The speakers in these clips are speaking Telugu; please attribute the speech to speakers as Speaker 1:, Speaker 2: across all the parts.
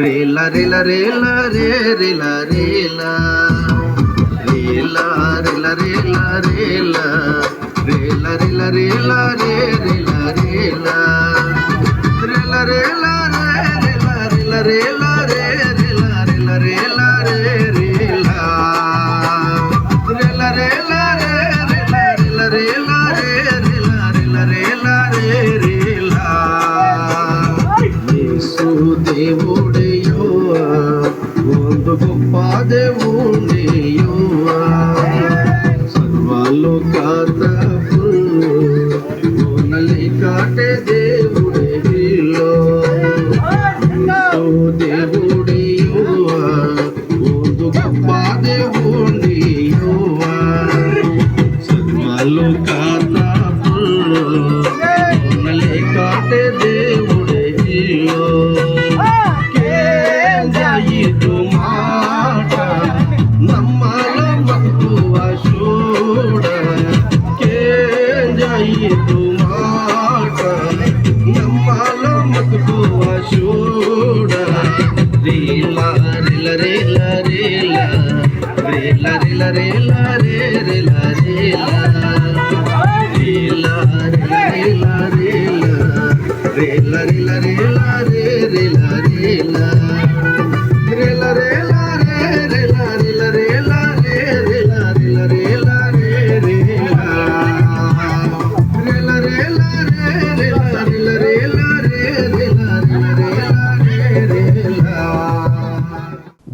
Speaker 1: రేల రేల రేల రే రేల రేల రేల రేల రేల రేల రేల రేల రేల రే రేల రేల రేల రేల రేల రేల రేల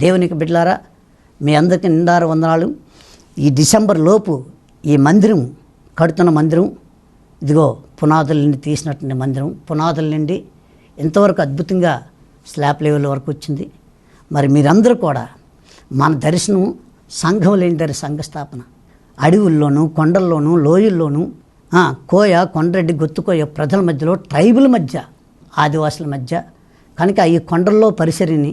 Speaker 2: దేవునికి బిడ్డలారా మీ అందరికీ నిండార వందనాలు ఈ డిసెంబర్ లోపు ఈ మందిరం కడుతున్న మందిరం ఇదిగో పునాదుల నుండి తీసినటువంటి మందిరం పునాదుల నుండి ఎంతవరకు అద్భుతంగా స్లాబ్ లెవెల్ వరకు వచ్చింది మరి మీరందరూ కూడా మన దర్శనం సంఘం లేని దరి సంఘస్థాపన అడవుల్లోనూ కొండల్లోనూ లోయల్లోనూ కోయ కొండరెడ్డి గొత్తుకోయ ప్రజల మధ్యలో ట్రైబుల మధ్య ఆదివాసుల మధ్య కనుక ఈ కొండల్లో పరిసరిని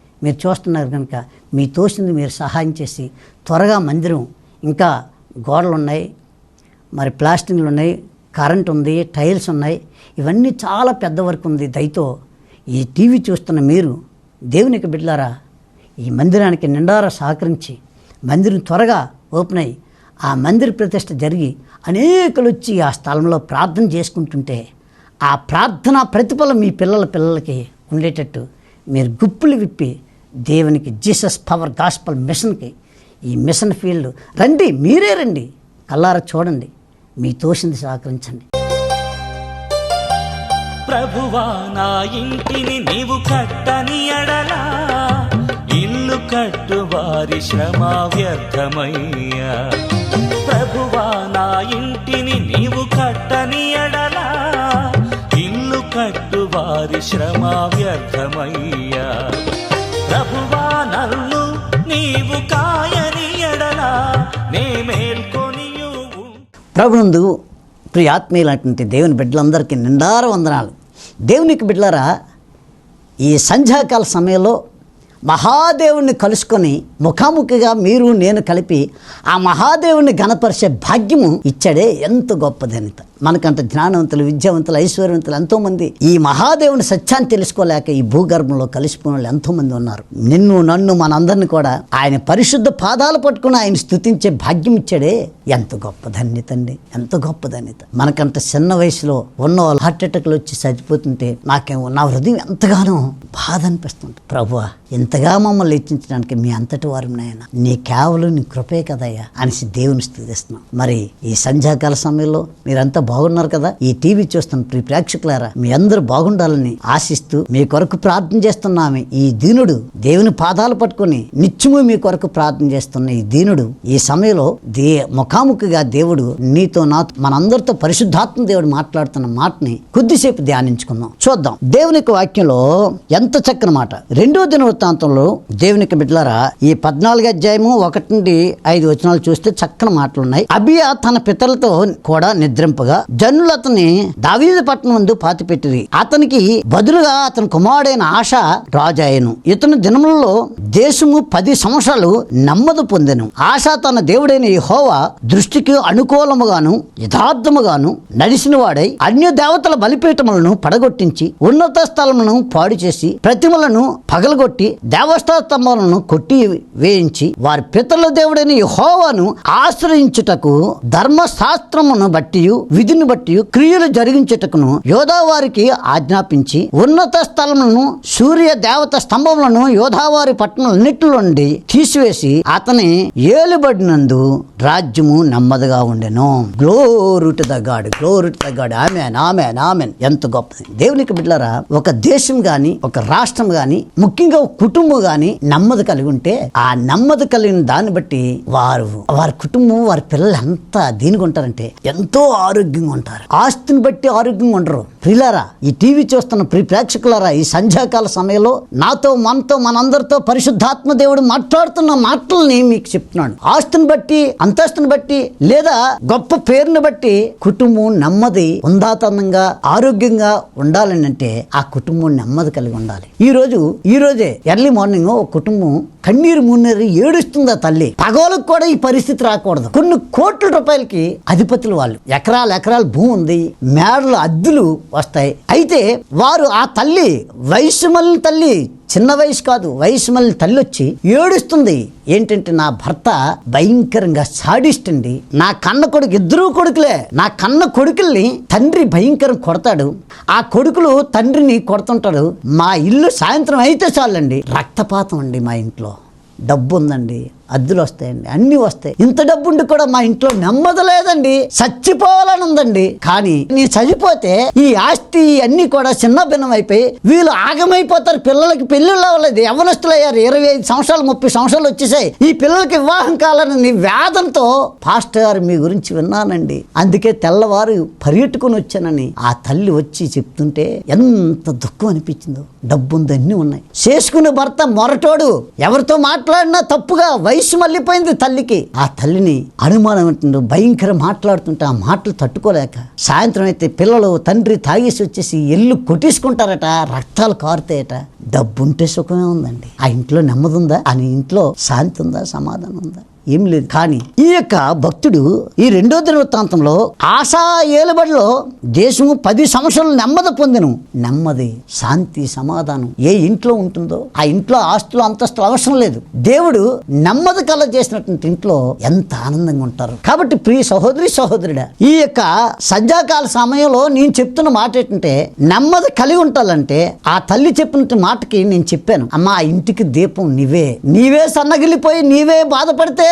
Speaker 2: మీరు చూస్తున్నారు కనుక మీ తోచింది మీరు సహాయం చేసి త్వరగా మందిరం ఇంకా గోడలు ఉన్నాయి మరి ప్లాస్టింగ్లు ఉన్నాయి కరెంట్ ఉంది టైల్స్ ఉన్నాయి ఇవన్నీ చాలా పెద్ద వరకు ఉంది దయతో ఈ టీవీ చూస్తున్న మీరు దేవునికి బిడ్లారా ఈ మందిరానికి నిండారా సహకరించి మందిరం త్వరగా ఓపెన్ అయ్యి ఆ మందిర ప్రతిష్ట జరిగి అనేకలు వచ్చి ఆ స్థలంలో ప్రార్థన చేసుకుంటుంటే ఆ ప్రార్థన ప్రతిఫలం మీ పిల్లల పిల్లలకి ఉండేటట్టు మీరు గుప్పులు విప్పి దేవునికి జీసస్ పవర్ గాస్పల్ మిషన్కి ఈ మిషన్ ఫీల్డ్ రండి మీరే రండి కల్లార చూడండి మీ తోషింది సహకరించండి
Speaker 1: ప్రభువా నా ఇంటిని నీవు కట్టని అడలా ఇల్లు కట్టు వారి శ్రమ వ్యర్థమయ్యా ప్రభువా నా ఇంటిని నీవు కట్టని అడలా ఇల్లు కట్టు వారి శ్రమ వ్యర్థమయ్యా ప్రభువా నన్ను నీవు కాయని
Speaker 2: ప్రభునందు ప్రియాత్మీయులటువంటి దేవుని బిడ్డలందరికీ నిండార వందనాలు దేవునికి బిడ్డలరా ఈ సంధ్యాకాల సమయంలో మహాదేవుణ్ణి కలుసుకొని ముఖాముఖిగా మీరు నేను కలిపి ఆ మహాదేవుణ్ణి గణపరిచే భాగ్యము ఇచ్చాడే ఎంత గొప్పదనిత మనకంత జ్ఞానవంతులు విద్యావంతులు ఐశ్వర్యవంతులు ఎంతోమంది ఈ మహాదేవుని సత్యాన్ని తెలుసుకోలేక ఈ భూగర్భంలో కలిసిపోయిన వాళ్ళు ఎంతోమంది ఉన్నారు నిన్ను నన్ను మనందరిని కూడా ఆయన పరిశుద్ధ పాదాలు పట్టుకుని ఆయన స్థుతించే భాగ్యం ఇచ్చాడే ఎంత గొప్ప ధన్యత అండి ఎంత గొప్ప ధన్యత మనకంత చిన్న వయసులో ఉన్న వాళ్ళు హార్ట్ అటాక్లు వచ్చి చచ్చిపోతుంటే నాకేమో నా హృదయం ఎంతగానో బాధ అనిపిస్తుంది ప్రభు ఇంతగా మమ్మల్ని హెచ్చించడానికి మీ అంతటి వారు నాయన నీ కేవలం నీ కృపే కదయ్యా అనేసి దేవుని స్థుతిస్తున్నాం మరి ఈ సంధ్యాకాల సమయంలో మీరంతా బాగున్నారు కదా ఈ టీవీ చూస్తున్న ప్రియ ప్రేక్షకులారా మీ అందరూ బాగుండాలని ఆశిస్తూ మీ కొరకు ప్రార్థన చేస్తున్నామి ఈ దీనుడు దేవుని పాదాలు పట్టుకుని నిత్యము మీ కొరకు ప్రార్థన చేస్తున్న ఈ దీనుడు ఈ సమయంలో దే ముఖాముఖిగా దేవుడు నీతో నా మనందరితో పరిశుద్ధాత్మ దేవుడు మాట్లాడుతున్న మాటని కొద్దిసేపు ధ్యానించుకుందాం చూద్దాం దేవుని వాక్యంలో ఎంత చక్కని మాట రెండో దిన వృత్తాంతంలో దేవునికి బిడ్డలారా ఈ పద్నాలుగు అధ్యాయము ఒకటి నుండి ఐదు వచనాలు చూస్తే చక్కని మాటలున్నాయి అబియా తన పితలతో కూడా నిద్రింపగా జనులు అతన్ని దావీదు పట్టణం ముందు పాతిపెట్టిరి అతనికి బదులుగా అతని కుమారుడైన ఆశ రాజాయను ఇతని దినములలో దేశము పది సంవత్సరాలు నమ్మదు పొందెను ఆశ తన దేవుడైన హోవా దృష్టికి అనుకూలముగాను యథార్థముగాను నడిచిన వాడై అన్య దేవతల బలిపీఠములను పడగొట్టించి ఉన్నత స్థలములను పాడు చేసి ప్రతిమలను పగలగొట్టి దేవస్థాస్తంభాలను కొట్టి వేయించి వారి పితల దేవుడైన హోవాను ఆశ్రయించుటకు ధర్మశాస్త్రమును బట్టి విధి విధిని బట్టి క్రియలు జరిగించుటకును యోధావారికి ఆజ్ఞాపించి ఉన్నత స్థలములను సూర్య దేవత స్తంభములను యోధావారి పట్టణాలన్నిటి నుండి తీసివేసి అతని ఏలుబడినందు రాజ్యము నెమ్మదిగా ఉండెను గ్లోరుటి తగ్గాడు గ్లోరుటి తగ్గాడు ఆమెన్ ఆమెన్ ఆమెన్ ఎంత గొప్పది దేవునికి బిడ్డరా ఒక దేశం గాని ఒక రాష్ట్రం గాని ముఖ్యంగా ఒక కుటుంబం గాని నెమ్మది కలిగి ఉంటే ఆ నెమ్మది కలిగిన దాన్ని బట్టి వారు వారి కుటుంబం వారి పిల్లలు ఎంత దీనికి ఉంటారంటే ఎంతో ఆరోగ్యం ఆరోగ్యంగా ఉంటారు ఆస్తిని బట్టి ఆరోగ్యంగా ఉండరు ప్రిలారా ఈ టీవీ చూస్తున్న ప్రి ప్రేక్షకులారా ఈ సంధ్యాకాల సమయంలో నాతో మనతో మనందరితో పరిశుద్ధాత్మ దేవుడు మాట్లాడుతున్న మాటల్ని మీకు చెప్తున్నాను ఆస్తిని బట్టి అంతస్తుని బట్టి లేదా గొప్ప పేరుని బట్టి కుటుంబం నెమ్మది ఉందాతనంగా ఆరోగ్యంగా ఉండాలని అంటే ఆ కుటుంబం నెమ్మది కలిగి ఉండాలి ఈ రోజు ఈ రోజే ఎర్లీ మార్నింగ్ ఒక కుటుంబం కన్నీరు మున్నీరు ఏడుస్తుందా తల్లి పగోలకు కూడా ఈ పరిస్థితి రాకూడదు కొన్ని కోట్ల రూపాయలకి అధిపతులు వాళ్ళు ఎకరాలు ఎకరాల భూమి ఉంది మేడలు అద్దులు వస్తాయి అయితే వారు ఆ తల్లి వైశ్యమల్ తల్లి చిన్న వయసు కాదు వయసు మళ్ళీ తల్లి వచ్చి ఏడుస్తుంది ఏంటంటే నా భర్త భయంకరంగా సాడిస్ట్ అండి నా కన్న కొడుకు ఇద్దరు కొడుకులే నా కన్న కొడుకుల్ని తండ్రి భయంకరం కొడతాడు ఆ కొడుకులు తండ్రిని కొడుతుంటాడు మా ఇల్లు సాయంత్రం అయితే చాలండి రక్తపాతం అండి మా ఇంట్లో డబ్బు ఉందండి అద్దులు వస్తాయండి అన్ని వస్తాయి ఇంత డబ్బు ఉండి కూడా మా ఇంట్లో నెమ్మది లేదండి చచ్చిపోవాలని ఉందండి కానీ నేను చనిపోతే ఈ ఆస్తి అన్నీ కూడా చిన్న భిన్నం అయిపోయి వీళ్ళు ఆగమైపోతారు పిల్లలకి పెళ్లిళ్ళు అవ్వలేదు యవనస్తులు అయ్యారు ఇరవై ఐదు సంవత్సరాలు ముప్పై సంవత్సరాలు వచ్చేసాయి ఈ పిల్లలకి వివాహం కాలని వేదంతో పాస్టర్ గారు మీ గురించి విన్నానండి అందుకే తెల్లవారు పరిగెట్టుకుని వచ్చానని ఆ తల్లి వచ్చి చెప్తుంటే ఎంత దుఃఖం అనిపించిందో డబ్బు ఉంది ఉన్నాయి చేసుకునే భర్త మొరటోడు ఎవరితో మాట్లాడినా తప్పుగా వై వయసు మళ్ళీపోయింది తల్లికి ఆ తల్లిని అనుమానం అంటుండు భయంకర మాట్లాడుతుంటే ఆ మాటలు తట్టుకోలేక సాయంత్రం అయితే పిల్లలు తండ్రి తాగేసి వచ్చేసి ఎల్లు కొట్టేసుకుంటారట రక్తాలు కారుతాయట డబ్బుంటే సుఖమే ఉందండి ఆ ఇంట్లో నెమ్మది ఉందా అని ఇంట్లో శాంతి ఉందా సమాధానం ఉందా ఏం లేదు కానీ ఈ యొక్క భక్తుడు ఈ రెండో దినవృత్తాంతంలో ఆశా ఏలబడిలో దేశం పది సంవత్సరాలు నెమ్మది పొందను నెమ్మది శాంతి సమాధానం ఏ ఇంట్లో ఉంటుందో ఆ ఇంట్లో ఆస్తులు అంతస్తులు అవసరం లేదు దేవుడు నెమ్మది కల చేసినటువంటి ఇంట్లో ఎంత ఆనందంగా ఉంటారు కాబట్టి ప్రియ సహోదరి సహోదరుడా ఈ యొక్క సంధ్యాకాల సమయంలో నేను చెప్తున్న మాట ఏంటంటే నెమ్మది కలిగి ఉండాలంటే ఆ తల్లి చెప్పినట్టు మాటకి నేను చెప్పాను అమ్మా ఆ ఇంటికి దీపం నీవే నీవే సన్నగిలిపోయి నీవే బాధపడితే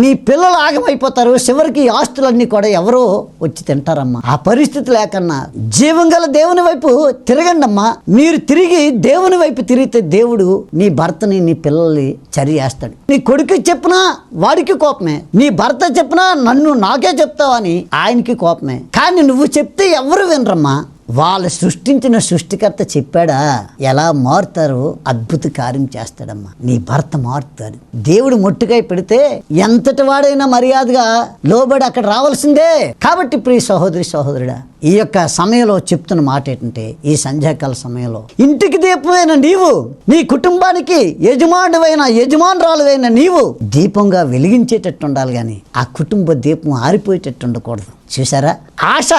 Speaker 2: నీ పిల్లలు ఆగమైపోతారు చివరికి ఆస్తులన్నీ కూడా ఎవరో వచ్చి తింటారమ్మా ఆ పరిస్థితి లేకన్నా జీవం గల దేవుని వైపు తిరగండమ్మా మీరు తిరిగి దేవుని వైపు తిరిగితే దేవుడు నీ భర్తని నీ పిల్లల్ని చరి చేస్తాడు నీ కొడుకు చెప్పినా వాడికి కోపమే నీ భర్త చెప్పినా నన్ను నాకే చెప్తావని ఆయనకి కోపమే కానీ నువ్వు చెప్తే ఎవరు వినరమ్మా వాళ్ళు సృష్టించిన సృష్టికర్త చెప్పాడా ఎలా మారుతారు అద్భుత కార్యం చేస్తాడమ్మా నీ భర్త మారుతాడు దేవుడు మొట్టుకాయ పెడితే ఎంతటి వాడైనా మర్యాదగా లోబడి అక్కడ రావాల్సిందే కాబట్టి ప్రియ సహోదరి సహోదరుడా ఈ యొక్క సమయంలో చెప్తున్న మాట ఏంటంటే ఈ సంధ్యాకాల సమయంలో ఇంటికి దీపమైన నీవు నీ కుటుంబానికి యజమానువైన యజమానురాలువైన నీవు దీపంగా వెలిగించేటట్టు ఉండాలి కానీ ఆ కుటుంబ దీపం ఆరిపోయేటట్టు ఉండకూడదు చూసారా ఆశ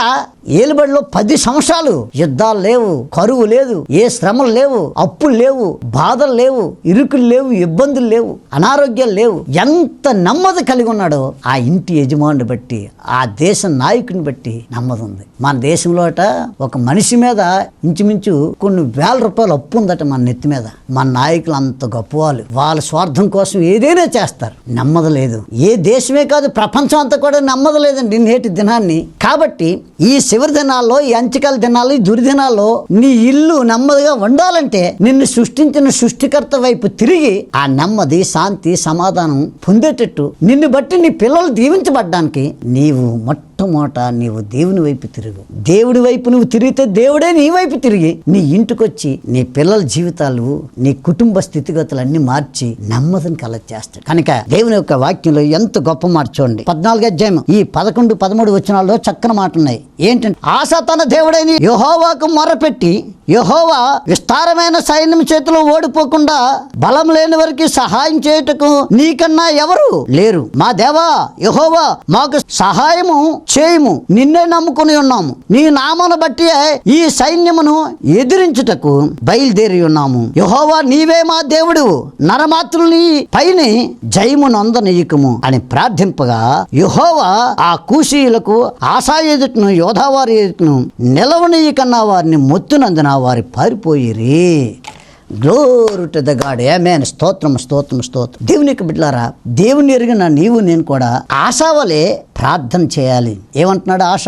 Speaker 2: ఏలుబడిలో పది సంవత్సరాలు యుద్ధాలు లేవు కరువు లేదు ఏ శ్రమలు లేవు అప్పులు లేవు బాధలు లేవు ఇరుకులు లేవు ఇబ్బందులు లేవు అనారోగ్యాలు లేవు ఎంత నెమ్మది కలిగి ఉన్నాడో ఆ ఇంటి యజమానుని బట్టి ఆ దేశ నాయకుని బట్టి నెమ్మది ఉంది మన దేశంలో ఒక మనిషి మీద ఇంచుమించు కొన్ని వేల రూపాయలు అప్పు ఉందట మన నెత్తి మీద మన నాయకులు అంత గొప్పవాళ్ళు వాళ్ళ స్వార్థం కోసం ఏదైనా చేస్తారు నెమ్మది లేదు ఏ దేశమే కాదు ప్రపంచం అంతా కూడా నెమ్మది లేదండి నేటి దినాన్ని కాబట్టి కాబట్టి ఈ చివరి దినాల్లో ఈ అంచకాల దినాల్లో ఈ దుర్దినాల్లో నీ ఇల్లు నెమ్మదిగా ఉండాలంటే నిన్ను సృష్టించిన సృష్టికర్త వైపు తిరిగి ఆ నెమ్మది శాంతి సమాధానం పొందేటట్టు నిన్ను బట్టి నీ పిల్లలు దీవించబడ్డానికి నీవు మొట్ట మొట్టమొట నీవు దేవుని వైపు తిరుగు దేవుడి వైపు నువ్వు తిరిగితే దేవుడే నీ వైపు తిరిగి నీ ఇంటికొచ్చి నీ పిల్లల జీవితాలు నీ కుటుంబ స్థితిగతులన్నీ మార్చి నెమ్మదిని కలెక్ట్ చేస్తాడు కనుక దేవుని యొక్క వాక్యంలో ఎంత గొప్ప మార్చోండి పద్నాలుగు అధ్యాయం ఈ పదకొండు పదమూడు వచ్చినాల్లో చక్కని మాట ఉన్నాయి ఏంటంటే ఆశ తన దేవుడైన యహోవాకు మొరపెట్టి యహోవా విస్తారమైన సైన్యం చేతిలో ఓడిపోకుండా బలం లేని వారికి సహాయం చేయుటకు నీకన్నా ఎవరు లేరు మా దేవా యహోవా మాకు సహాయము చేయము నిన్నే నమ్ముకుని ఉన్నాము నీ నామను బట్టి ఈ సైన్యమును ఎదిరించుటకు బయలుదేరి ఉన్నాము యహోవా నీవే మా దేవుడు నరమాత్రుని పైన జయము నొందనీయకము అని ప్రార్థింపగా యహోవా ఆ కూశీయులకు ఆశా ఎదుటను యోధావారి ఎదుటను నిలవనీయకన్నా వారిని మొత్తునందున వారి పారిపోయిరి గ్లోరు టు ద గాడ్ స్తోత్రం స్తోత్రం స్తోత్రం దేవునికి బిడ్లారా దేవుని ఎరిగిన నీవు నేను కూడా ఆశావలే ప్రార్థన చేయాలి ఏమంటున్నాడు ఆశ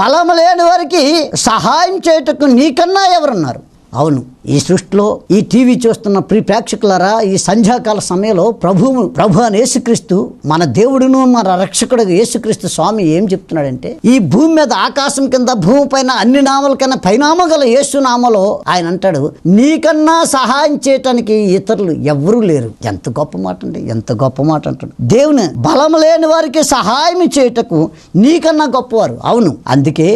Speaker 2: బలం లేని వారికి సహాయం చేయటకు నీకన్నా ఎవరున్నారు అవును ఈ సృష్టిలో ఈ టీవీ చూస్తున్న ప్రీ ప్రేక్షకులరా ఈ సంధ్యాకాల సమయంలో ప్రభువు ప్రభు అని యేసుక్రీస్తు మన దేవుడును మన రక్షకుడు యేసుక్రీస్తు స్వామి ఏం చెప్తున్నాడంటే ఈ భూమి మీద ఆకాశం కింద భూమి పైన అన్ని నామల కన్నా పైనామ గల యేసునామలో ఆయన అంటాడు నీకన్నా సహాయం చేయటానికి ఇతరులు ఎవ్వరూ లేరు ఎంత గొప్ప మాట అండి ఎంత గొప్ప మాట అంటాడు దేవుని బలం లేని వారికి సహాయం చేయటకు నీకన్నా గొప్పవారు అవును అందుకే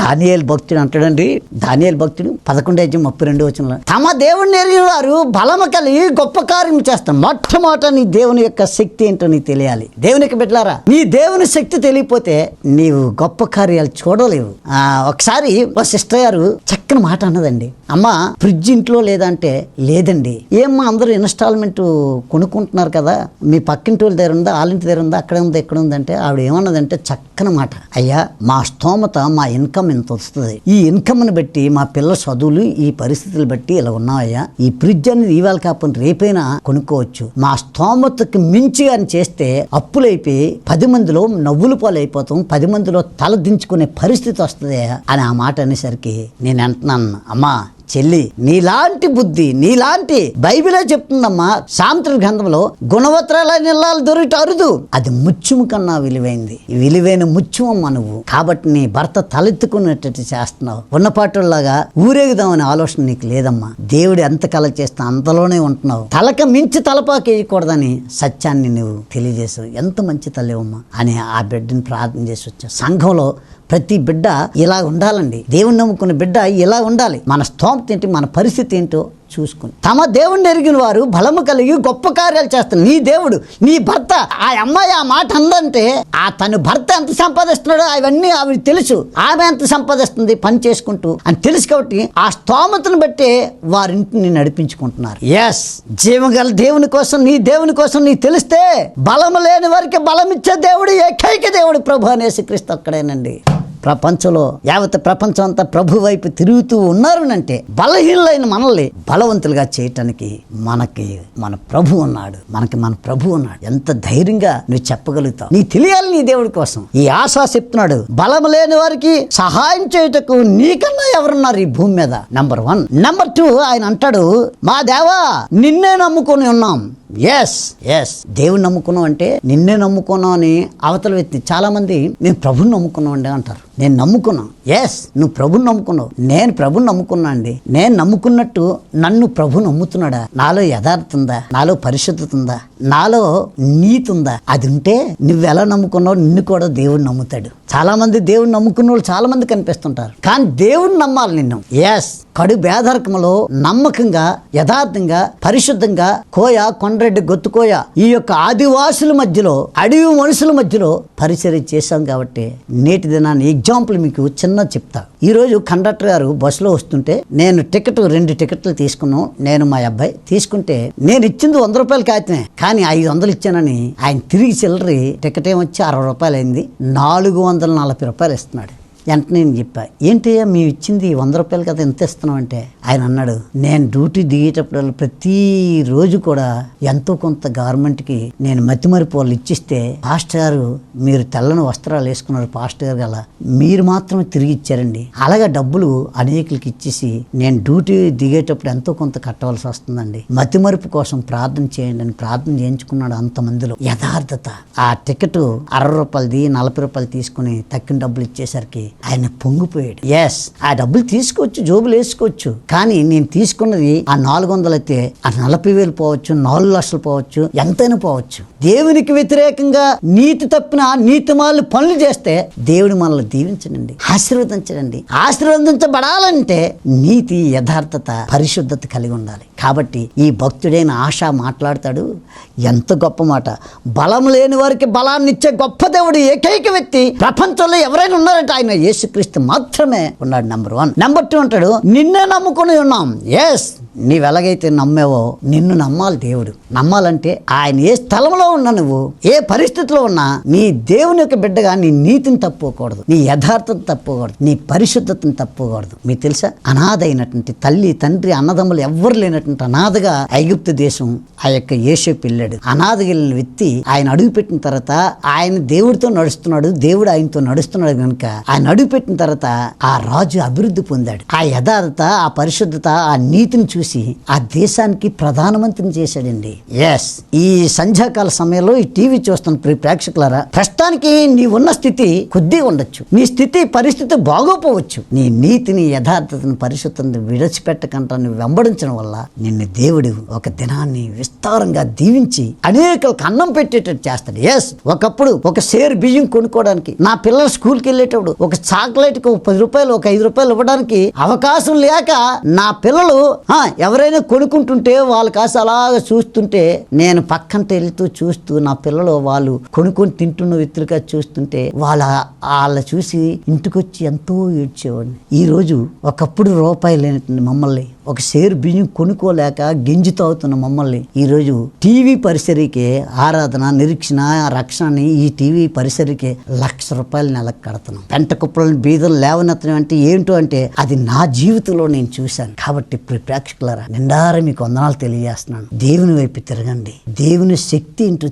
Speaker 2: దానియల్ భక్తుడు అంటాడండి దానియల్ భక్తుడు పదకొండు ముప్పై రెండు వచ్చిన విశ్వాసంలో తమ దేవుడిని ఎరిగిన వారు బలము కలిగి గొప్ప కార్యం చేస్తారు మొట్టమొదట నీ దేవుని యొక్క శక్తి ఏంటో నీకు తెలియాలి దేవునికి పెట్టారా నీ దేవుని శక్తి తెలియపోతే నీవు గొప్ప కార్యాలు చూడలేవు ఒకసారి ఓ సిస్టర్ గారు చక్కని మాట అన్నదండి అమ్మ ఫ్రిడ్జ్ ఇంట్లో లేదంటే లేదండి ఏమ్మా అందరూ ఇన్స్టాల్మెంట్ కొనుక్కుంటున్నారు కదా మీ పక్కింటి వాళ్ళ దగ్గర ఉందా వాళ్ళింటి దగ్గర ఉందా అక్కడ ఉందా ఎక్కడ ఉందంటే ఆవిడ ఏమన్నదంటే చక్కని మాట అయ్యా మా స్తోమత మా ఇన్కమ్ ఇంత వస్తుంది ఈ ఇన్కమ్ని బట్టి మా పిల్ల చదువులు ఈ పరిస్థితులు బట్టి ఇలా ఉన్నావయ్యా ఈ ఫ్రిడ్జ్ అనేది ఇవాళ కాకుండా రేపైనా కొనుక్కోవచ్చు మా స్తోమతకి మించి అని చేస్తే అప్పులైపోయి పది మందిలో నవ్వులు పాలైపోతాం పది మందిలో తల దించుకునే పరిస్థితి వస్తుంది అని ఆ మాట అనేసరికి నేను అంటున్నాను అమ్మా చెల్లి నీలాంటి బుద్ధి నీలాంటి బైబిలే చెప్తుందమ్మా సాంత్ర గ్రంథంలో గుణవత్రాల నిల్లాలు దొరికి అరుదు అది ముచ్చుము కన్నా విలువైంది విలువైన ముత్యమమ్మ నువ్వు కాబట్టి నీ భర్త తలెత్తుకున్నట్టు చేస్తున్నావు ఉన్నపాటులాగా ఊరేగుదామనే ఆలోచన నీకు లేదమ్మా దేవుడు ఎంత కల చేస్తా అంతలోనే ఉంటున్నావు తలక మించి తలపాకేయకూడదని సత్యాన్ని నువ్వు తెలియజేసావు ఎంత మంచి తల్లివమ్మా అని ఆ బిడ్డని ప్రార్థన చేసి వచ్చావు సంఘంలో ప్రతి బిడ్డ ఇలా ఉండాలండి దేవుణ్ణి నమ్ముకున్న బిడ్డ ఇలా ఉండాలి మన స్తోమత ఏంటి మన పరిస్థితి ఏంటో చూసుకుని తమ దేవుణ్ణి ఎరిగిన వారు బలము కలిగి గొప్ప కార్యాలు చేస్తారు నీ దేవుడు నీ భర్త ఆ అమ్మాయి ఆ మాట అందంటే ఆ తన భర్త ఎంత సంపాదిస్తున్నాడో అవన్నీ ఆవిడ తెలుసు ఆమె ఎంత సంపాదిస్తుంది పని చేసుకుంటూ అని తెలుసు కాబట్టి ఆ స్తోమతను బట్టి వారింటిని నడిపించుకుంటున్నారు ఎస్ జీవగల దేవుని కోసం నీ దేవుని కోసం నీ తెలిస్తే బలము లేని వారికి బలం ఇచ్చే దేవుడు ఏకైక దేవుడు ప్రభు అనేసి క్రీస్తు అక్కడేనండి ప్రపంచంలో యావత్ ప్రపంచం అంతా ప్రభు వైపు తిరుగుతూ ఉన్నారునంటే బలహీనులైన మనల్ని బలవంతులుగా చేయటానికి మనకి మన ప్రభు ఉన్నాడు మనకి మన ప్రభు ఉన్నాడు ఎంత ధైర్యంగా నువ్వు చెప్పగలుగుతావు నీ తెలియాలి నీ దేవుడి కోసం ఈ ఆశ చెప్తున్నాడు బలం లేని వారికి సహాయం చేయుటకు నీకన్నా ఎవరున్నారు ఈ భూమి మీద నంబర్ వన్ నంబర్ టూ ఆయన అంటాడు మా దేవా నిన్నే నమ్ముకొని ఉన్నాం ఎస్ ఎస్ దేవుని నమ్ముకున్నాం అంటే నిన్నే నమ్ముకున్నాం అని అవతల వ్యక్తి చాలామంది నేను ప్రభుని నమ్ముకున్నాం అండి అంటారు నేను నమ్ముకున్నాను ఎస్ నువ్వు ప్రభుని నమ్ముకున్నావు నేను ప్రభుని నమ్ముకున్నా అండి నేను నమ్ముకున్నట్టు నన్ను ప్రభు నమ్ముతున్నాడా నాలో యథార్థ ఉందా నాలో పరిశుద్ధత ఉందా నాలో నీతి ఉందా అది ఉంటే నువ్వెలా నమ్ముకున్నావు నిన్ను కూడా దేవుడు నమ్ముతాడు చాలా మంది దేవుడు నమ్ముకున్న వాళ్ళు చాలామంది కనిపిస్తుంటారు కానీ దేవుడు నమ్మాలి నిన్ను ఎస్ కడు బేదరకములో నమ్మకంగా యథార్థంగా పరిశుద్ధంగా కోయ కొండ్రెడ్డి గొత్తుకోయ ఈ యొక్క ఆదివాసుల మధ్యలో అడవి మనుషుల మధ్యలో పరిచయం చేశాం కాబట్టి నేటి దినాన్ని ఎగ్జాంపుల్ మీకు చిన్న చిన్న చెప్తా ఈరోజు కండక్టర్ గారు బస్సులో వస్తుంటే నేను టికెట్ రెండు టికెట్లు తీసుకున్నాం నేను మా అబ్బాయి తీసుకుంటే నేను ఇచ్చింది వంద రూపాయలు కాగితమే కానీ ఐదు వందలు ఇచ్చానని ఆయన తిరిగి చిల్లరి టికెట్ ఏమొచ్చి అరవై రూపాయలు అయింది నాలుగు వందల నలభై రూపాయలు ఇస్తున్నాడు వెంటనే నేను చెప్పా ఏంటయ్యా మేము ఇచ్చింది వంద రూపాయలు కదా ఎంత ఇస్తున్నాం అంటే ఆయన అన్నాడు నేను డ్యూటీ దిగేటప్పుడు ప్రతి రోజు కూడా ఎంతో కొంత గవర్నమెంట్కి నేను మతిమరిపి వాళ్ళు ఇచ్చిస్తే పాస్టర్ గారు మీరు తెల్లని వస్త్రాలు వేసుకున్నారు పాస్టర్ గారు గల మీరు మాత్రమే తిరిగి ఇచ్చారండి అలాగే డబ్బులు అనేకులకి ఇచ్చేసి నేను డ్యూటీ దిగేటప్పుడు ఎంతో కొంత కట్టవలసి వస్తుందండి మతిమరుపు కోసం ప్రార్థన చేయండి అని ప్రార్థన చేయించుకున్నాడు అంతమందిలో యథార్థత ఆ టికెట్ అరవై రూపాయలు దిగి నలభై రూపాయలు తీసుకుని తక్కిన డబ్బులు ఇచ్చేసరికి ఆయన పొంగిపోయాడు ఎస్ ఆ డబ్బులు తీసుకోవచ్చు జోబులు వేసుకోవచ్చు కానీ నేను తీసుకున్నది ఆ నాలుగు వందలు అయితే ఆ నలభై వేలు పోవచ్చు నాలుగు లక్షలు పోవచ్చు ఎంతైనా పోవచ్చు దేవునికి వ్యతిరేకంగా నీతి తప్పిన నీతి మాలు పనులు చేస్తే దేవుడు మనల్ని దీవించడండి ఆశీర్వదించడండి ఆశీర్వదించబడాలంటే నీతి యథార్థత పరిశుద్ధత కలిగి ఉండాలి కాబట్టి ఈ భక్తుడైన ఆశ మాట్లాడతాడు ఎంత గొప్ప మాట బలం లేని వారికి బలాన్ని ఇచ్చే గొప్ప దేవుడు ఏకైక వ్యక్తి ప్రపంచంలో ఎవరైనా ఉన్నారంటే ఆయన యేసుక్రీస్తు మాత్రమే ఉన్నాడు నెంబర్ వన్ నెంబర్ టూ అంటాడు నిన్నే నమ్ముకుని ఉన్నాం ఎస్ నీవెలాగైతే నమ్మేవో నిన్ను నమ్మాలి దేవుడు నమ్మాలంటే ఆయన ఏ స్థలంలో ఉన్నా నువ్వు ఏ పరిస్థితిలో ఉన్నా నీ దేవుని యొక్క బిడ్డగా నీ నీతిని తప్పుకోకూడదు నీ యథార్థత తప్పకూడదు నీ పరిశుద్ధతను తప్పకూడదు మీకు తెలుసా అనాథ అయినటువంటి తల్లి తండ్రి అన్నదమ్ములు ఎవ్వరు లేనటువంటి అనాథగా ఐగుప్తు దేశం ఆ యొక్క యేసు పిల్లాడు అనాథ వెళ్ళిన వ్యక్తి ఆయన అడుగుపెట్టిన తర్వాత ఆయన దేవుడితో నడుస్తున్నాడు దేవుడు ఆయనతో నడుస్తున్నాడు కనుక ఆయన అడుగుపెట్టిన తర్వాత ఆ రాజు అభివృద్ధి పొందాడు ఆ యథార్థత ఆ పరిశుద్ధత ఆ నీతిని చూసి చూసి ఆ దేశానికి ప్రధానమంత్రిని చేశాడండి ఎస్ ఈ సంధ్యాకాల సమయంలో ఈ టీవీ చూస్తున్న ప్రి ప్రేక్షకులారా ప్రస్తుతానికి ఉన్న స్థితి కొద్ది ఉండొచ్చు నీ స్థితి పరిస్థితి బాగోపోవచ్చు నీ నీతిని యథార్థతను పరిశుద్ధతను విడిచిపెట్టకుండా నువ్వు వెంబడించడం వల్ల నిన్ను దేవుడు ఒక దినాన్ని విస్తారంగా దీవించి అనేకలకు అన్నం పెట్టేటట్టు చేస్తాడు ఎస్ ఒకప్పుడు ఒక షేర్ బియ్యం కొనుక్కోవడానికి నా పిల్లలు స్కూల్కి వెళ్ళేటప్పుడు ఒక చాక్లెట్కి ఒక పది రూపాయలు ఒక ఐదు రూపాయలు ఇవ్వడానికి అవకాశం లేక నా పిల్లలు ఎవరైనా కొనుక్కుంటుంటే వాళ్ళు కాస్త అలాగ చూస్తుంటే నేను పక్కన తెలుతూ చూస్తూ నా పిల్లలు వాళ్ళు కొనుక్కొని తింటున్న వ్యక్తులుగా చూస్తుంటే వాళ్ళ వాళ్ళ చూసి ఇంటికొచ్చి ఎంతో ఏడ్చేవాడిని ఈరోజు ఒకప్పుడు రూపాయి లేని మమ్మల్ని ఒక షేర్ బియ్యం కొనుక్కోలేక గెంజి తాగుతున్న మమ్మల్ని ఈరోజు టీవీ పరిసరికే ఆరాధన నిరీక్షణ రక్షణని ఈ టీవీ పరిసరికే లక్ష రూపాయలు నెలకు కడుతున్నాం పెంట కుప్పలను బీదలు లేవనెత్తడం అంటే ఏంటో అంటే అది నా జీవితంలో నేను చూశాను కాబట్టి ప్రేక్షకులరా నిండారు మీకు వందనాలు తెలియజేస్తున్నాను దేవుని వైపు తిరగండి దేవుని శక్తి ఏంటో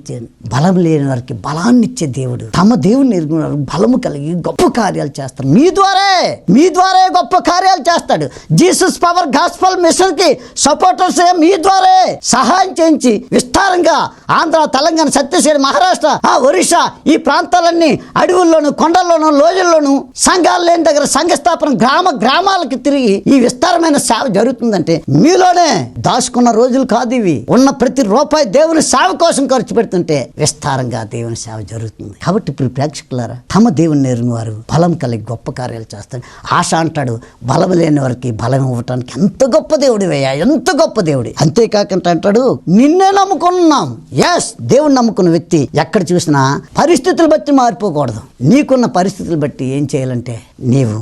Speaker 2: బలం లేని వారికి బలాన్ని ఇచ్చే దేవుడు తమ దేవుని నిర్మినారు బలము కలిగి గొప్ప కార్యాలు చేస్తారు మీ ద్వారే మీ ద్వారే గొప్ప కార్యాలు చేస్తాడు Jesus power God's gospel mission కి సపోర్టర్స్ మీ ద్వారా సహాయం చేయించి విస్తారంగా ఆంధ్ర తెలంగాణ ఛత్తీస్గఢ్ మహారాష్ట్ర ఆ ఒరిస్సా ఈ ప్రాంతాలన్నీ అడవుల్లోను కొండల్లోను లోయల్లోను సంఘాలు లేని దగ్గర సంఘ స్థాపన గ్రామ గ్రామాలకి తిరిగి ఈ విస్తారమైన సేవ జరుగుతుందంటే మీలోనే దాచుకున్న రోజులు కాదు ఇవి ఉన్న ప్రతి రూపాయి దేవుని సేవ కోసం ఖర్చు పెడుతుంటే విస్తారంగా దేవుని సేవ జరుగుతుంది కాబట్టి ఇప్పుడు ప్రేక్షకులారా తమ దేవుని నేరిన వారు బలం కలిగి గొప్ప కార్యాలు చేస్తారు ఆశ అంటాడు బలం లేని వారికి బలం ఇవ్వటానికి ఎంతో గొప్ప దేవుడివయ్యా ఎంత గొప్ప దేవుడి అంతేకాకుండా అంటాడు నిన్నే నమ్ముకున్నాం ఎస్ దేవుడు నమ్ముకున్న వ్యక్తి ఎక్కడ చూసినా పరిస్థితులు బట్టి మారిపోకూడదు నీకున్న పరిస్థితులు బట్టి ఏం చేయాలంటే నీవు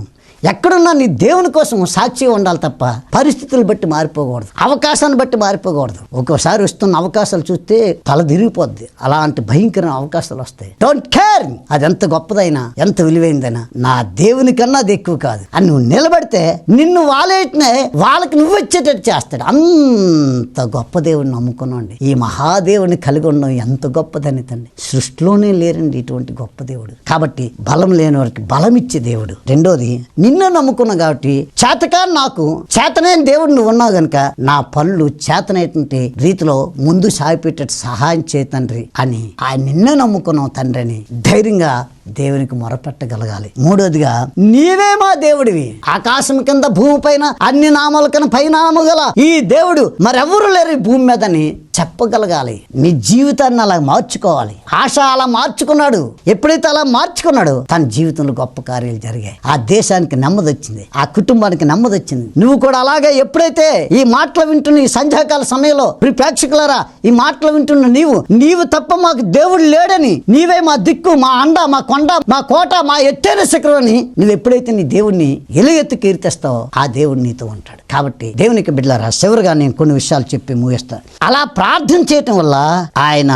Speaker 2: ఎక్కడున్నా నీ దేవుని కోసం సాక్షి ఉండాలి తప్ప పరిస్థితులు బట్టి మారిపోకూడదు అవకాశాన్ని బట్టి మారిపోకూడదు ఒక్కోసారి వస్తున్న అవకాశాలు చూస్తే తల తిరిగిపోద్ది అలాంటి భయంకర అవకాశాలు వస్తాయి డోంట్ కేర్ అది ఎంత గొప్పదైనా ఎంత విలువైందైనా నా దేవుని కన్నా అది ఎక్కువ కాదు అని నువ్వు నిలబడితే నిన్ను వాళ్ళేటనే వాళ్ళకి నువ్వు వచ్చేటట్టు చేస్తాడు అంత గొప్ప దేవుడిని నమ్ముకున్నాండి ఈ మహాదేవుని కలిగి ఉండడం ఎంత గొప్పదని తండ్రి సృష్టిలోనే లేరండి ఇటువంటి గొప్ప దేవుడు కాబట్టి బలం లేని వారికి బలం ఇచ్చే దేవుడు రెండోది నిన్ను నమ్ముకున్నా కాబట్టి చేతకా నాకు చేతనే దేవుడు నువ్వు ఉన్నావు గనక నా పనులు చేతనైనటువంటి రీతిలో ముందు సాగిపెట్టే సహాయం చేయ తండ్రి అని ఆ నిన్ను నమ్ముకున్నావు తండ్రి అని ధైర్యంగా దేవునికి మొరపెట్టగలగాలి మూడోదిగా నీవే మా దేవుడివి ఆకాశం కింద భూమి పైన అన్ని నామాల కింద పైనామం గల ఈ దేవుడు మరెవరు లేరు ఈ భూమి మీదని చెప్పగలగాలి నీ జీవితాన్ని అలా మార్చుకోవాలి ఆశ అలా మార్చుకున్నాడు ఎప్పుడైతే అలా మార్చుకున్నాడు తన జీవితంలో గొప్ప కార్యాలు జరిగాయి ఆ దేశానికి నెమ్మది వచ్చింది ఆ కుటుంబానికి నెమ్మది వచ్చింది నువ్వు కూడా అలాగే ఎప్పుడైతే ఈ మాటలు వింటున్న ఈ సంధ్యాకాల సమయంలో ప్రేక్షకులరా ఈ మాటలు వింటున్న నీవు నీవు తప్ప మాకు దేవుడు లేడని నీవే మా దిక్కు మా అండ మా కొండ మా కోట మా ఎత్తైన శిఖరాన్ని నువ్వు ఎప్పుడైతే నీ దేవుణ్ణి ఎలు ఎత్తు కీర్తిస్తావో ఆ దేవుడు నీతో ఉంటాడు కాబట్టి దేవునికి బిడ్డలారా చివరిగా నేను కొన్ని విషయాలు చెప్పి ముగిస్తాను అలా ప్రార్థన చేయటం వల్ల ఆయన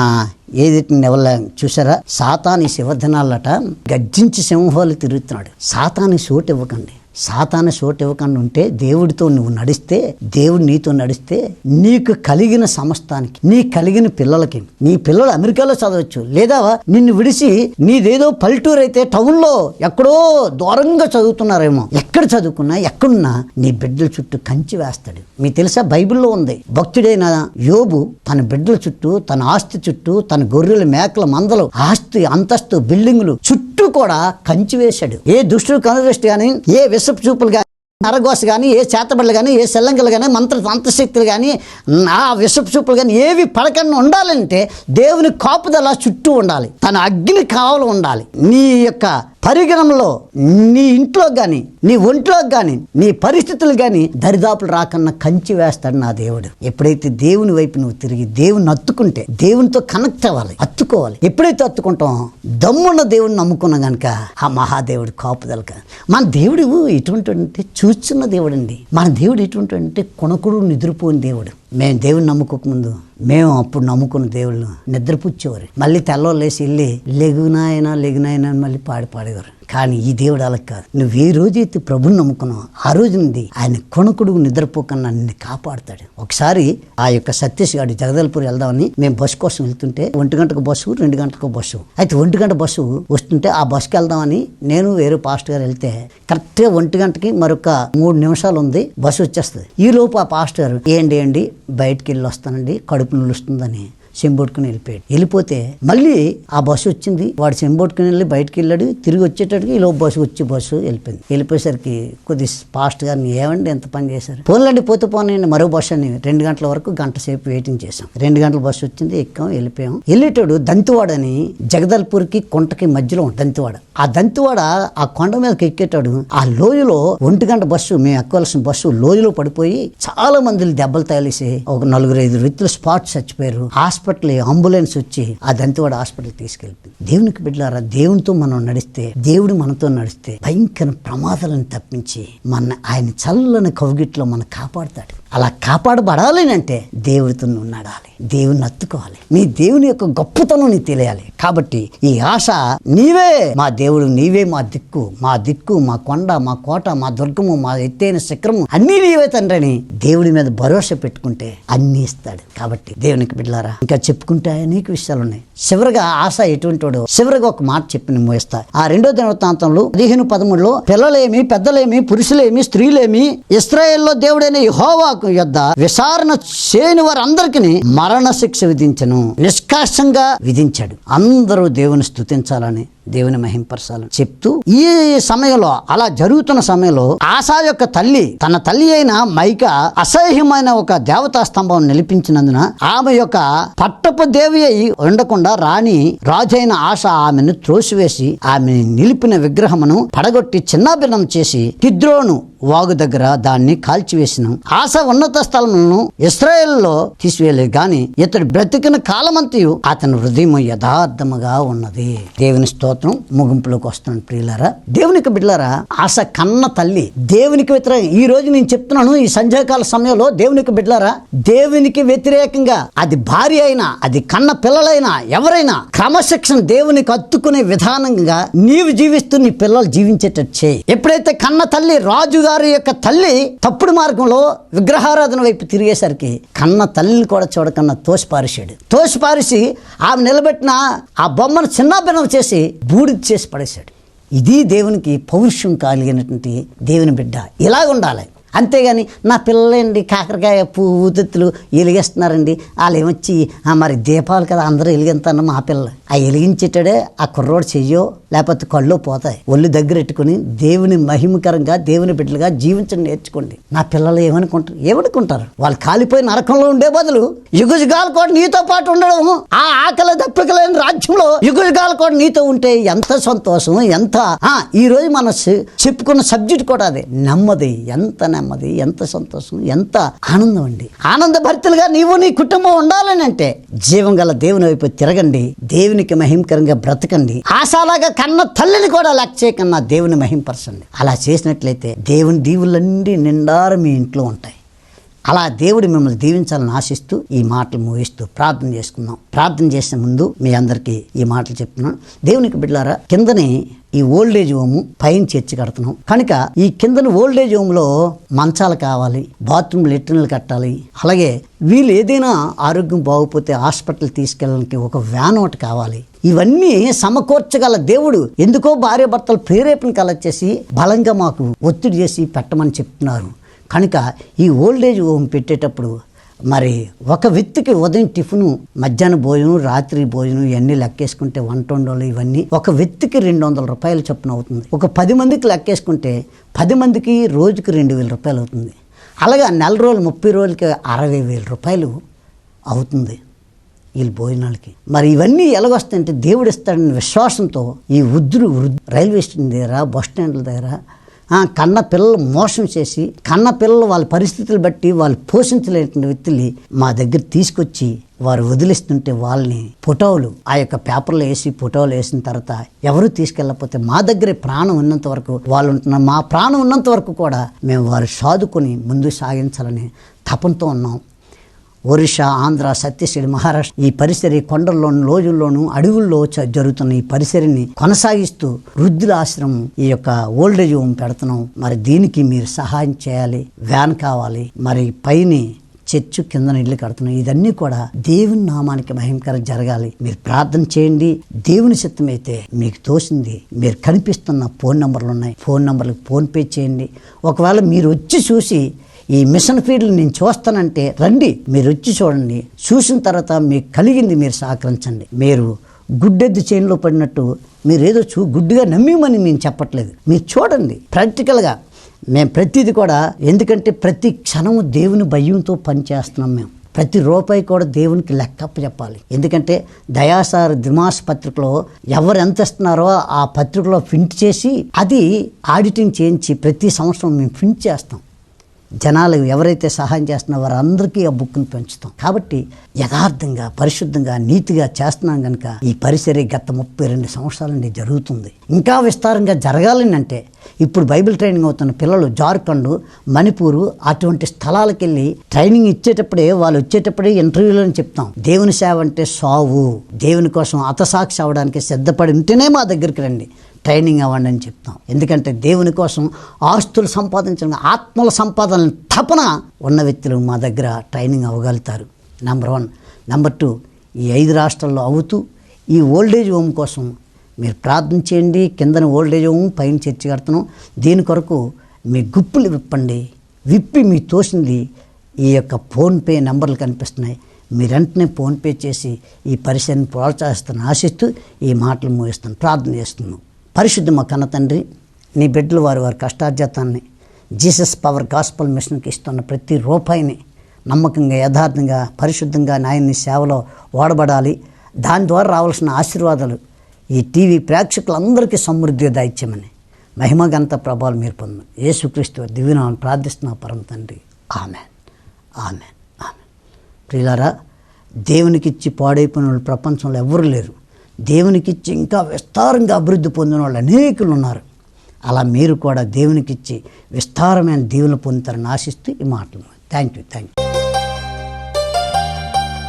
Speaker 2: ఏదిటిని ఎవరు చూసారా సాతాని శివధనాలట గర్జించి సింహాలు తిరుగుతున్నాడు సాతాని చోటు ఇవ్వకండి సాతాన చోటు ఇవ్వకుండా ఉంటే దేవుడితో నువ్వు నడిస్తే దేవుడు నీతో నడిస్తే నీకు కలిగిన సమస్తానికి నీ కలిగిన పిల్లలకి నీ పిల్లలు అమెరికాలో చదవచ్చు లేదా నిన్ను విడిచి నీదేదో పల్లెటూరు అయితే టౌన్లో ఎక్కడో దూరంగా చదువుతున్నారేమో ఎక్కడ చదువుకున్నా ఎక్కడున్నా నీ బిడ్డల చుట్టూ కంచి వేస్తాడు మీ తెలుసా బైబిల్లో ఉంది భక్తుడైన యోబు తన బిడ్డల చుట్టూ తన ఆస్తి చుట్టూ తన గొర్రెల మేకల మందలు ఆస్తి అంతస్తు బిల్డింగులు చుట్టూ దుష్టుడు కూడా కంచి వేశాడు ఏ దుష్టుడు కనుదృష్టి కానీ ఏ విషపు చూపులు కానీ నరగోస కానీ ఏ చేతబడులు కానీ ఏ శల్లంకలు కానీ మంత్ర తంత్రశక్తులు కానీ ఆ విషపు చూపులు కానీ ఏవి పడకుండా ఉండాలంటే దేవుని కాపుదల చుట్టూ ఉండాలి తన అగ్ని కావలు ఉండాలి నీ యొక్క పరిగణంలో నీ ఇంట్లో కానీ నీ ఒంట్లో కానీ నీ పరిస్థితులు కానీ దరిదాపులు రాకన్నా కంచి వేస్తాడు నా దేవుడు ఎప్పుడైతే దేవుని వైపు నువ్వు తిరిగి దేవుని అత్తుకుంటే దేవునితో కనెక్ట్ అవ్వాలి అత్తుకోవాలి ఎప్పుడైతే అత్తుకుంటాం దమ్మున్న దేవుని నమ్ముకున్నాం గనక ఆ మహాదేవుడు కాపుదలక మన దేవుడు ఎటువంటి అంటే చూచున్న దేవుడు అండి మన దేవుడు ఎటువంటి అంటే కొనకుడు నిద్రపోని దేవుడు మేము దేవుని నమ్ముకోకముందు మేము అప్పుడు నమ్ముకున్న దేవుళ్ళు నిద్రపుచ్చేవారు మళ్ళీ తెల్లవారు లేచి వెళ్ళి లెగునాయన లెగునాయన మళ్ళీ పాడి పాడి కానీ ఈ దేవుడు అలా కాదు నువ్వు ఏ రోజైతే ప్రభుని నమ్ముకున్నావు ఆ రోజు నుండి ఆయన కొనుకుడు నిద్రపోకుండా నిన్ను కాపాడుతాడు ఒకసారి ఆ యొక్క సతీష్ గారు జగదల్పూర్ వెళ్దామని మేము బస్సు కోసం వెళ్తుంటే ఒంటి గంటకు బస్సు రెండు గంటలకు బస్సు అయితే ఒంటి గంట బస్సు వస్తుంటే ఆ బస్సుకి వెళ్దామని నేను వేరే పాస్ట్ గారు వెళ్తే కరెక్ట్గా ఒంటి గంటకి మరొక మూడు నిమిషాలు ఉంది బస్సు వచ్చేస్తుంది ఈ లోపు ఆ పాస్ట్ గారు ఏంటి ఏంటి బయటికి వెళ్ళి వస్తానండి కడుపు నిలుస్తుందని చెంబొట్టుకుని వెళ్ళిపోయాడు వెళ్ళిపోతే మళ్ళీ ఆ బస్సు వచ్చింది వాడు చెంబొట్టుకుని వెళ్ళి బయటకు వెళ్ళాడు తిరిగి వచ్చేటట్టుకి ఈ లోపు బస్సు వచ్చి బస్సు వెళ్ళిపోయింది వెళ్ళిపోయేసరికి కొద్ది గా ఏమండి ఎంత పని చేశారు పోలండి పోతే పోనీ మరో బస్సు అని రెండు గంటల వరకు గంట సేపు వెయిటింగ్ చేసాం రెండు గంటల బస్సు వచ్చింది ఎక్కాం వెళ్ళిపోయాం వెళ్ళేటోడు జగదల్పూర్ జగదల్పూర్కి కొంటకి మధ్యలో దంతివాడ ఆ దంతివాడ ఆ కొండ మీదకి ఎక్కేటాడు ఆ లోయలో ఒంటి గంట బస్సు మేము ఎక్కవలసిన బస్సు లోయలో పడిపోయి చాలా మంది దెబ్బలు తగిలేసి ఒక నలుగురు ఐదు వ్యక్తులు స్పాట్ చచ్చిపోయారు హాస్పిటల్ హాస్పిటల్ అంబులెన్స్ వచ్చి ఆ దంతవాడ హాస్పిటల్ తీసుకెళ్తుంది దేవునికి బిడ్డలారా దేవునితో మనం నడిస్తే దేవుడు మనతో నడిస్తే భయంకర ప్రమాదాలను తప్పించి మన ఆయన చల్లని కౌగిట్లో మనం కాపాడుతాడు అలా కాపాడబడాలి అంటే దేవుడితో నడాలి దేవుని అత్తుకోవాలి నీ దేవుని యొక్క గొప్పతనం నీకు తెలియాలి కాబట్టి ఈ ఆశ నీవే మా దేవుడు నీవే మా దిక్కు మా దిక్కు మా కొండ మా కోట మా దుర్గము మా ఎత్తైన శిఖరము అన్నీ నీవే తండ్రని దేవుడి మీద భరోసా పెట్టుకుంటే అన్నీ ఇస్తాడు కాబట్టి దేవునికి బిడ్డలారా ఇంకా ఇంకా చెప్పుకుంటే అనేక విషయాలు ఉన్నాయి చివరిగా ఆశ ఎటువంటి వాడు చివరిగా ఒక మాట చెప్పిన ముగిస్తా ఆ రెండో దినవృత్తాంతంలో పదిహేను పదమూడులో పిల్లలేమి పెద్దలేమి పురుషులేమి స్త్రీలేమి ఇస్రాయేల్లో దేవుడైన యహోవాకు యొద్ విచారణ చేయని వారందరికీ మరణ శిక్ష విధించను నిష్కాసంగా విధించాడు అందరూ దేవుని స్థుతించాలని దేవుని మహింపరచాలని చెప్తూ ఈ సమయంలో అలా జరుగుతున్న సమయంలో ఆశా యొక్క తల్లి తన తల్లి అయిన మైక అసహ్యమైన ఒక దేవతా స్తంభం నిలిపించినందున ఆమె యొక్క పట్టపు దేవి అయి ఉండకుండా రాణి రాజైన ఆశ ఆమెను త్రోసివేసి ఆమె నిలిపిన విగ్రహమును పడగొట్టి చిన్నాభిన్నం చేసి కిద్రోను వాగు దగ్గర దాన్ని కాల్చివేసిన ఆశ ఉన్నత స్థలములను ఇస్రాయేల్లో తీసివేయలేదు గాని ఇతడు బ్రతికిన కాలమంతయు అతని హృదయం యథార్థముగా ఉన్నది దేవుని స్తోత్రం ముగింపులోకి వస్తున్న ప్రియులారా దేవునికి బిడ్డలరా ఆశ కన్న తల్లి దేవునికి వ్యతిరేక ఈ రోజు నేను చెప్తున్నాను ఈ సంధ్యాకాల సమయంలో దేవునికి బిడ్డలరా దేవునికి వ్యతిరేకంగా అది భార్య అయినా అది కన్న పిల్లలైనా ఎవరైనా క్రమశిక్షణ దేవునికి అత్తుకునే విధానంగా నీవు జీవిస్తూ నీ పిల్లలు జీవించేటట్టు చేయి ఎప్పుడైతే కన్న తల్లి రాజుగా వారి యొక్క తల్లి తప్పుడు మార్గంలో విగ్రహారాధన వైపు తిరిగేసరికి కన్న తల్లిని కూడా చూడకన్నా తోసిపారేశాడు తోసిపారేసి ఆమె నిలబెట్టిన ఆ బొమ్మను చిన్నాభిన్నం చేసి బూడిద చేసి పడేశాడు ఇది దేవునికి పౌరుషం కలిగినటువంటి దేవుని బిడ్డ ఇలా ఉండాలి అంతేగాని నా పిల్లలండి కాకరకాయ పువ్వు తెత్తులు వెలిగేస్తున్నారండి వాళ్ళు ఏమొచ్చి మరి దీపాలు కదా అందరూ వెలిగింతాను మా పిల్లలు ఆ వెలిగించేటాడే ఆ కుర్రోడు చెయ్యో లేకపోతే కళ్ళు పోతాయి ఒళ్ళు దగ్గర దగ్గరెట్టుకుని దేవుని మహిమకరంగా దేవుని బిడ్డలుగా జీవించడం నేర్చుకోండి నా పిల్లలు ఏమనుకుంటారు ఏమనుకుంటారు వాళ్ళు కాలిపోయి నరకంలో ఉండే బదులు యుగుజుగాలు కూడా నీతో పాటు ఉండడం ఆ ఆకలి దప్పికలేని రాజ్యంలో యుగుజుగాలు కూడా నీతో ఉంటే ఎంత సంతోషం ఎంత ఈ రోజు మన చెప్పుకున్న సబ్జెక్ట్ కూడా అదే నెమ్మది ఎంత నెమ్మది ఎంత సంతోషం ఎంత ఆనందం అండి ఆనంద భర్తలుగా నీవు నీ కుటుంబం ఉండాలని అంటే జీవం గల దేవుని వైపు తిరగండి దేవునికి మహిమకరంగా బ్రతకండి ఆశాలాగా కన్న తల్లిని కూడా లెక్క చేయకన్నా దేవుని మహింపరచండి అలా చేసినట్లయితే దేవుని దీవులన్నీ నిండారు మీ ఇంట్లో ఉంటాయి అలా దేవుడు మిమ్మల్ని దీవించాలని ఆశిస్తూ ఈ మాటలు ముగిస్తూ ప్రార్థన చేసుకుందాం ప్రార్థన చేసే ముందు మీ అందరికీ ఈ మాటలు చెప్తున్నాను దేవునికి బిడ్డారా కిందనే ఈ ఓల్డేజ్ హోమ్ పైన చర్చి కడుతున్నాం కనుక ఈ కిందన ఓల్డేజ్ లో మంచాలు కావాలి బాత్రూమ్ లెట్రిన్లు కట్టాలి అలాగే వీళ్ళు ఏదైనా ఆరోగ్యం బాగుపోతే హాస్పిటల్ తీసుకెళ్ళడానికి ఒక వ్యాన్ ఒకటి కావాలి ఇవన్నీ సమకూర్చగల దేవుడు ఎందుకో భార్య భర్తలు ప్రేరేపణ కలచ్చేసి బలంగా మాకు ఒత్తిడి చేసి పెట్టమని చెప్తున్నారు కనుక ఈ ఓల్డేజ్ హోమ్ పెట్టేటప్పుడు మరి ఒక వ్యక్తికి ఉదయం టిఫిన్ మధ్యాహ్న భోజనం రాత్రి భోజనం ఇవన్నీ లెక్కేసుకుంటే వంట వండలు ఇవన్నీ ఒక వ్యక్తికి రెండు వందల రూపాయలు చొప్పున అవుతుంది ఒక పది మందికి లెక్కేసుకుంటే పది మందికి రోజుకి రెండు వేల రూపాయలు అవుతుంది అలాగే నెల రోజులు ముప్పై రోజులకి అరవై వేల రూపాయలు అవుతుంది వీళ్ళ భోజనాలకి మరి ఇవన్నీ ఎలాగొస్తాయంటే దేవుడు ఇస్తాడని విశ్వాసంతో ఈ వృద్ధులు రైల్వే స్టేషన్ దగ్గర బస్ స్టాండ్ల దగ్గర కన్న పిల్లలు మోసం చేసి కన్న పిల్లలు వాళ్ళ పరిస్థితులు బట్టి వాళ్ళు పోషించలేని వ్యక్తుల్ని మా దగ్గర తీసుకొచ్చి వారు వదిలిస్తుంటే వాళ్ళని ఫోటోలు ఆ యొక్క పేపర్లు వేసి ఫోటోలు వేసిన తర్వాత ఎవరు తీసుకెళ్ళకపోతే మా దగ్గరే ప్రాణం ఉన్నంత వరకు వాళ్ళు ఉంటున్న మా ప్రాణం ఉన్నంత వరకు కూడా మేము వారు సాదుకొని ముందు సాగించాలని తపంతో ఉన్నాం ఒరిస్సా ఆంధ్ర ఛత్తీస్గఢ్ మహారాష్ట్ర ఈ పరిసరి కొండల్లోను లోజుల్లోను అడవుల్లో జరుగుతున్న ఈ పరిసరిని కొనసాగిస్తూ వృద్ధుల ఆశ్రమం ఈ యొక్క ఓల్డేజ్ హోమ్ పెడుతున్నాం మరి దీనికి మీరు సహాయం చేయాలి వ్యాన్ కావాలి మరి పైని చర్చు కింద ఇల్లు కడుతున్నాం ఇదన్నీ కూడా దేవుని నామానికి భయంకరం జరగాలి మీరు ప్రార్థన చేయండి దేవుని చిత్తం అయితే మీకు తోసింది మీరు కనిపిస్తున్న ఫోన్ నంబర్లు ఉన్నాయి ఫోన్ నంబర్లకు ఫోన్పే చేయండి ఒకవేళ మీరు వచ్చి చూసి ఈ మిషన్ ఫీల్డ్ నేను చూస్తానంటే రండి మీరు వచ్చి చూడండి చూసిన తర్వాత మీకు కలిగింది మీరు సహకరించండి మీరు గుడ్డెద్దు చేయిన్లో పడినట్టు మీరు ఏదో చూ గుడ్డుగా నమ్మిమని నేను చెప్పట్లేదు మీరు చూడండి ప్రాక్టికల్గా మేము ప్రతిది కూడా ఎందుకంటే ప్రతి క్షణము దేవుని భయంతో పనిచేస్తున్నాం మేము ప్రతి రూపాయి కూడా దేవునికి లెక్కప్ప చెప్పాలి ఎందుకంటే దయాసార దిమాస్ పత్రికలో ఎవరు ఎంత ఇస్తున్నారో ఆ పత్రికలో ఫింట్ చేసి అది ఆడిటింగ్ చేయించి ప్రతి సంవత్సరం మేము ఫింట్ చేస్తాం జనాలు ఎవరైతే సహాయం వారు వారందరికీ ఆ బుక్ను పెంచుతాం కాబట్టి యథార్థంగా పరిశుద్ధంగా నీతిగా చేస్తున్నాం కనుక ఈ పరిసరి గత ముప్పై రెండు సంవత్సరాలని జరుగుతుంది ఇంకా విస్తారంగా జరగాలని అంటే ఇప్పుడు బైబిల్ ట్రైనింగ్ అవుతున్న పిల్లలు జార్ఖండ్ మణిపూరు అటువంటి స్థలాలకు వెళ్ళి ట్రైనింగ్ ఇచ్చేటప్పుడే వాళ్ళు వచ్చేటప్పుడే ఇంటర్వ్యూలో చెప్తాం దేవుని సేవ అంటే సావు దేవుని కోసం అతసాక్షి అవడానికి సిద్ధపడి ఉంటేనే మా దగ్గరికి రండి ట్రైనింగ్ అవ్వండి అని చెప్తాం ఎందుకంటే దేవుని కోసం ఆస్తులు సంపాదించిన ఆత్మల సంపాదన తపన ఉన్న వ్యక్తులు మా దగ్గర ట్రైనింగ్ అవ్వగలుగుతారు నెంబర్ వన్ నెంబర్ టూ ఈ ఐదు రాష్ట్రాల్లో అవుతూ ఈ ఓల్డేజ్ హోమ్ కోసం మీరు ప్రార్థన చేయండి కిందన ఓల్డేజ్ హోమ్ పైన చర్చి కడుతున్నాం దీని కొరకు మీ గుప్పులు విప్పండి విప్పి మీ తోసింది ఈ యొక్క ఫోన్పే నెంబర్లు కనిపిస్తున్నాయి మీరు వెంటనే ఫోన్పే చేసి ఈ పరిసరాన్ని ప్రోత్సహిస్తాను ఆశిస్తూ ఈ మాటలు మోగిస్తాను ప్రార్థన చేస్తున్నాను పరిశుద్ధమ కన్నతండ్రి నీ బిడ్డలు వారి వారి కష్టార్జితాన్ని జీసస్ పవర్ గాస్పల్ మిషన్కి ఇస్తున్న ప్రతి రూపాయిని నమ్మకంగా యథార్థంగా పరిశుద్ధంగా నాయన్ని సేవలో వాడబడాలి దాని ద్వారా రావాల్సిన ఆశీర్వాదాలు ఈ టీవీ ప్రేక్షకులందరికీ సమృద్ధి దాయిత్యమని మహిమగంత ప్రభావం మీరు పొందు యేసుక్రీస్తు దివ్యనామని ప్రార్థిస్తున్నా పరమ తండ్రి ఆమె ఆమె ఆమె ప్రియులారా దేవునికి ఇచ్చి పాడైపోయిన వాళ్ళు ప్రపంచంలో ఎవ్వరూ లేరు దేవునికిచ్చి ఇంకా విస్తారంగా అభివృద్ధి పొందిన వాళ్ళు అనేకులు ఉన్నారు అలా మీరు కూడా దేవునికిచ్చి విస్తారమైన దేవుని పొందుతారని ఆశిస్తూ ఈ మాటలు థ్యాంక్ యూ థ్యాంక్ యూ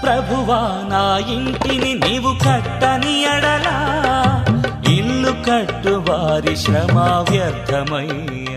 Speaker 2: ప్రభువా నా ఇంటిని నీవు కట్టని అడలా ఇల్లు కట్టు వారి శ్రమ వ్యర్థమయ్యా